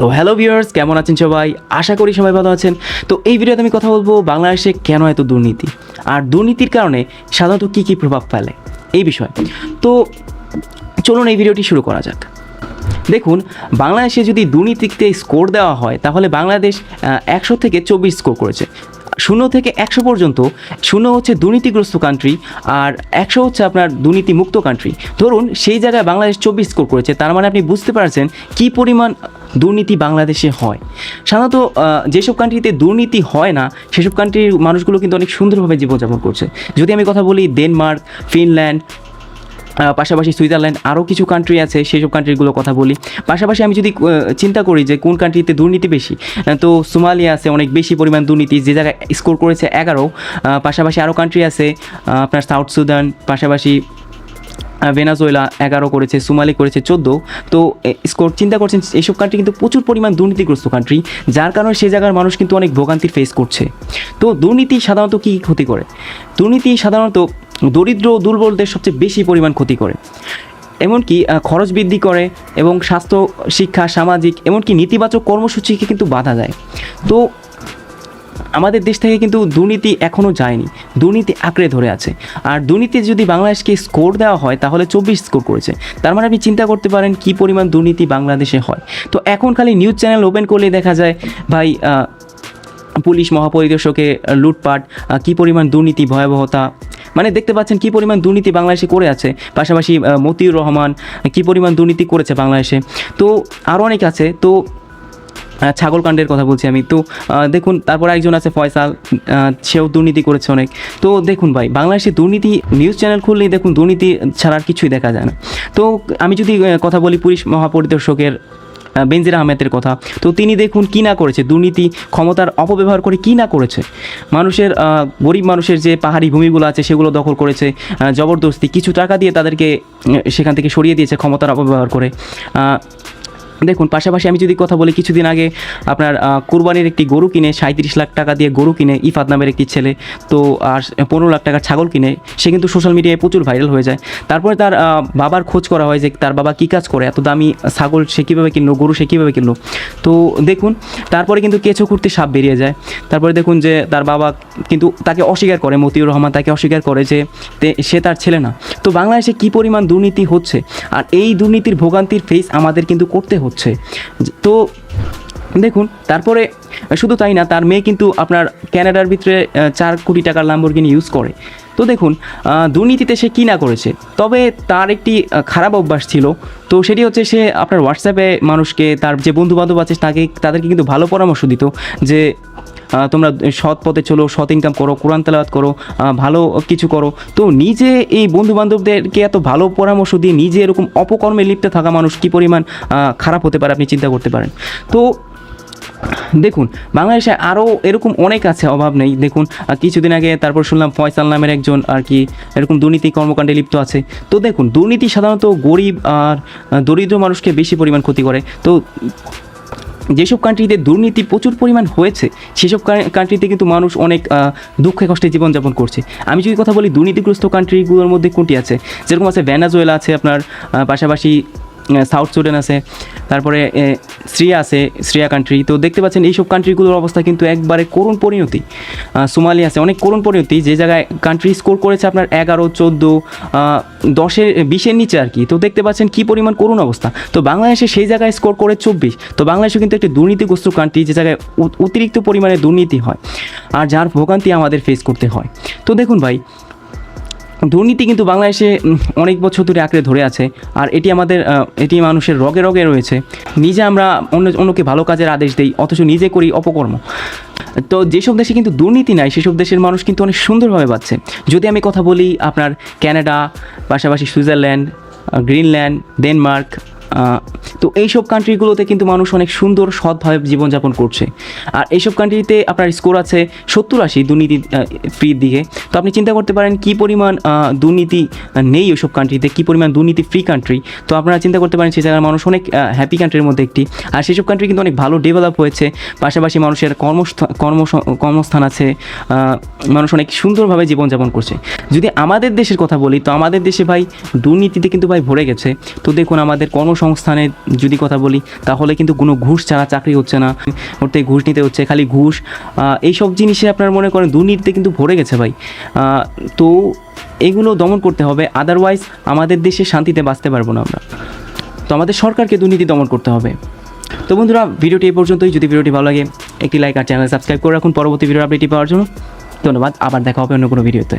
তো hello viewers, কেমন আছেন সবাই? আশা করি সবাই ভালো আছেন। তো এই ভিডিওতে আমি কথা বলব বাংলাদেশে কেন এত দুর্নীতি? আর দুর্নীতির কারণে সাধারণত কী কী প্রভাব ফেলে? এই বিষয়ে। তো চলুন এই ভিডিওটি শুরু করা যাক। দেখুন, বাংলাদেশে যদি দুর্নীতিতে স্কোর দেওয়া হয়, তাহলে বাংলাদেশ একশো থেকে চব্বিশ স্কোর করেছে। শূন্য থেকে একশো পর্যন্ত, শূন্য হচ্ছে দুর্নীতিগ্রস্ত কান্ট্রি আর একশো হচ্ছে আপনার দুর্নীতিমুক্ত কান্ট্রি ধরুন, সেই জায়গায় বাংলাদেশ চব্বিশ স্কোর করেছে, তার মানে আপনি বুঝতে পারছেন কী পরিমাণ দুর্নীতি বাংলাদেশে হয়। সাধারণত যেসব কান্ট্রিতে দুর্নীতি হয় না, সেসব কান্ট্রির মানুষগুলো কিন্তু অনেক সুন্দরভাবে জীবনযাপন করছে। যদি আমি কথা বলি ডেনমার্ক ফিনল্যান্ড পাশাপাশি সুইজারল্যান্ড আরও কিছু কান্ট্রি আছে, সেসব কান্ট্রিগুলো কথা বলি। পাশাপাশি আমি যদি চিন্তা করি যে কোন কান্ট্রিতে দুর্নীতি বেশি তো সোমালিয়া আছে, অনেক বেশি পরিমাণ দুর্নীতি, যে জায়গায় স্কোর করেছে এগারো। পাশাপাশি আরও কান্ট্রি আছে আপনার সাউথ সুদান পাশাপাশি ভেনাজুয়েলা এগারো করেছে, সুমালি করেছে চোদ্দ। তো স্কোর, চিন্তা করছেন এইসব কান্ট্রি কিন্তু প্রচুর পরিমাণ দুর্নীতিগ্রস্ত কান্ট্রি যার কারণে সে জায়গার মানুষ কিন্তু অনেক ভোগান্তির ফেস করছে। তো, দুর্নীতি সাধারণত কী ক্ষতি করে? দুর্নীতি সাধারণত দরিদ্র, দুর্বলদের সবচেয়ে বেশি পরিমাণ ক্ষতি করে। এমনকি খরচ বৃদ্ধি করে এবং স্বাস্থ্য, শিক্ষা, সামাজিক, এমনকি নেতিবাচক কর্মসূচিকে কিন্তু বাধা দেয়। তো আমাদের দেশ থেকে কিন্তু দুর্নীতি এখনও যায়নি। দুর্নীতি আঁকড়ে ধরে আছে। আর দুর্নীতি যদি বাংলাদেশকে স্কোর দেওয়া হয়, তাহলে চব্বিশ স্কোর করেছে। তার মানে আপনি চিন্তা করতে পারেন কী পরিমাণ দুর্নীতি বাংলাদেশে হয়। তো এখন খালি নিউজ চ্যানেল ওপেন করলে দেখা যায়, ভাই পুলিশ মহাপরিদর্শকে লুটপাট কী পরিমাণ দুর্নীতি, ভয়াবহতা। মানে দেখতে পাচ্ছেন কী পরিমাণ দুর্নীতি বাংলাদেশে করে আছে। পাশাপাশি মতিউর রহমান কী পরিমাণ দুর্নীতি করেছে বাংলাদেশে। তো আরও অনেক আছে। তো ছাগলকাণ্ডের কথা বলছি আমি। তো দেখুন, তারপর একজন আছে ফয়সাল সেও দুর্নীতি করেছে অনেক। তো, দেখুন ভাই, বাংলাদেশে দুর্নীতি নিউজ চ্যানেল খুললেই দেখুন, দুর্নীতি ছাড়া আর কিছুই দেখা যায় না। তো, আমি যদি কথা বলি পুলিশ মহাপরিদর্শকের বেনজির আহমেদের কথা, তো তিনি দেখুন কী না করেছে, দুর্নীতি ক্ষমতার অপব্যবহার করে কী না করেছে। মানুষের গরিব মানুষের যে পাহাড়ি ভূমিগুলো আছে, সেগুলো দখল করেছে জবরদস্তি, কিছু টাকা দিয়ে তাদেরকে সেখান থেকে সরিয়ে দিয়েছে ক্ষমতার অপব্যবহার করে। দেখুন, পাশাপাশি আমি যদি কথা বলি, কিছুদিন আগে আপনার কুরবানির একটি গরু কিনে সাঁত্রিশ লাখ টাকা দিয়ে গরু কিনে ইফাত নামের একটি ছেলে, তো, আর পনেরো লাখ টাকার ছাগল কিনে, সে কিন্তু সোশ্যাল মিডিয়ায় প্রচুর ভাইরাল হয়ে যায়। তারপরে তার বাবার খোঁজ করা হয় যে তার বাবা কী কাজ করে, এত দামি ছাগল সে কীভাবে কিনলো, গরু সে কীভাবে কিনলো। তো, দেখুন, তারপরে কিন্তু কেঁচো করতে সাপ বেরিয়ে যায়। তারপরে দেখুন যে তার বাবা কিন্তু তাকে অস্বীকার করে, মতিউর রহমান তাকে অস্বীকার করে যে সে তার ছেলে না। তো বাংলাদেশে কী পরিমাণ দুর্নীতি হচ্ছে, আর এই দুর্নীতির ভোগান্তির ফেস আমাদের কিন্তু করতে হচ্ছে। যে- তো দেখুন, তারপরে শুধু তাই না, তার মেয়ে কিন্তু আপনার ক্যানাডার ভিতরে চার কোটি টাকার ল্যাম্বরগিনি ইউজ করে। তো দেখুন দুর্নীতিতে সে কী না করেছে? তবে তার একটি খারাপ অভ্যাস ছিল। তো সেটি হচ্ছে সে আপনার হোয়াটসঅ্যাপে মানুষকে, তার যে বন্ধু বান্ধব আছে, তাকে, তাদেরকে কিন্তু ভালো পরামর্শ দিত যে তোমরা সৎ পথে চলো, সৎ ইনকাম করো, কোরআন তেলাওয়াত করো ভালো কিছু করো। তো নিজে এই বন্ধু বান্ধবদেরকে এত ভালো পরামর্শ দিয়ে নিজে এরকম অপকর্মে লিপ্ত থাকা মানুষ কী পরিমাণ খারাপ হতে পারে আপনি চিন্তা করতে পারেন। তো দেখুন, বাংলাদেশে আরও এরকম অনেক আছে, অভাব নেই। দেখুন কিছুদিন আগে তারপর শুনলাম ফয়সাল নামের একজন আর কি, এরকম দুর্নীতি কর্মকাণ্ডে লিপ্ত আছে। তো দেখুন, দুর্নীতি সাধারণত গরিব আর দরিদ্র মানুষকে বেশি পরিমাণ ক্ষতি করে। তো যেসব কান্ট্রিতে দুর্নীতি প্রচুর পরিমাণ হয়েছে, সেসব কান্ট্রিতে কিন্তু মানুষ অনেক দুঃখে কষ্টে জীবনযাপন করছে। আমি যদি কথা বলি দুর্নীতিগ্রস্ত কান্ট্রিগুলোর মধ্যে কোনটি আছে? যেরকম আছে ভ্যানাজোয়েলা আছে আপনার পাশাপাশি সাউথ সুডান আছে তারপরে এ, শ্রিয়া আছে শ্রিয়া কান্ট্রি তো দেখতে পাচ্ছেন এইসব কান্ট্রিগুলোর অবস্থা কিন্তু একবারে করুণ পরিণতি। সোমালি আছে অনেক করুণ পরিণতি। যে জায়গায় কান্ট্রি স্কোর করেছে আপনার এগারো চোদ্দ দশের বিশের নিচে আর কি। তো দেখতে পাচ্ছেন কী পরিমাণ করুণ অবস্থা। তো বাংলাদেশে সেই জায়গায় স্কোর করে চব্বিশ। তো বাংলাদেশও কিন্তু একটি দুর্নীতিগ্রস্ত কান্ট্রি যে জায়গায় অতিরিক্ত পরিমাণে দুর্নীতি হয়। আর যার ভোগান্তি আমাদের ফেস করতে হয়। তো দেখুন ভাই দুর্নীতি কিন্তু বাংলাদেশে অনেক বছর ধরে আঁকড়ে ধরে আছে। আর এটি আমাদের এটি মানুষের রগে রগে রয়েছে। নিজে আমরা অন্য, অন্যকে ভালো কাজের আদেশ দিই, অথচ নিজে করি অপকর্ম। তো যেসব দেশে কিন্তু দুর্নীতি নাই, সেসব দেশের মানুষ কিন্তু অনেক সুন্দরভাবে পাচ্ছে যদি আমি কথা বলি আপনার ক্যানাডা, পাশাপাশি সুইজারল্যান্ড গ্রিনল্যান্ড, ডেনমার্ক তো এইসব কান্ট্রিগুলোতে কিন্তু মানুষ অনেক সুন্দর, সৎভাবে জীবনযাপন করছে। আর এইসব কান্ট্রিতে আপনার স্কোর আছে সত্তর আশি দুর্নীতি ফ্রির দিকে। তো আপনি চিন্তা করতে পারেন কী পরিমাণ দুর্নীতি নেই ওইসব কান্ট্রিতে কী পরিমাণ দুর্নীতি ফ্রি কান্ট্রি তো আপনারা চিন্তা করতে পারেন সেই জায়গার মানুষ অনেক হ্যাপি কান্ট্রির মধ্যে একটি। আর সেসব কান্ট্রি কিন্তু অনেক ভালো ডেভেলপ হয়েছে। পাশাপাশি মানুষের কর্মস্থা কর্ম কর্মস্থান আছে মানুষ অনেক সুন্দরভাবে জীবনযাপন করছে। যদি আমাদের দেশের কথা বলি, তো আমাদের দেশে ভাই দুর্নীতিতে কিন্তু ভাই ভরে গেছে। তো দেখুন আমাদের কর্মস কর্মসংস্থানের যদি কথা বলি, তাহলে কিন্তু কোনো ঘুষ ছাড়া চাকরি হচ্ছে না। থেকে ঘুষ নিতে হচ্ছে, খালি ঘুষ। এইসব জিনিসে আপনার মনে করেন দুর্নীতিতে কিন্তু ভরে গেছে ভাই। তো এগুলো দমন করতে হবে। আদারওয়াইজ আমাদের দেশে শান্তিতে বাঁচতে পারব না আমরা। তো আমাদের সরকারকে দুর্নীতি দমন করতে হবে। তো বন্ধুরা, ভিডিওটি এই পর্যন্তই। যদি ভিডিওটি ভালো লাগে, একটি লাইক আর চ্যানেল সাবস্ক্রাইব করে রাখুন। পরবর্তী ভিডিও আপডেটটি পাওয়ার জন্য। ধন্যবাদ। আবার দেখা হবে অন্য কোনো ভিডিওতে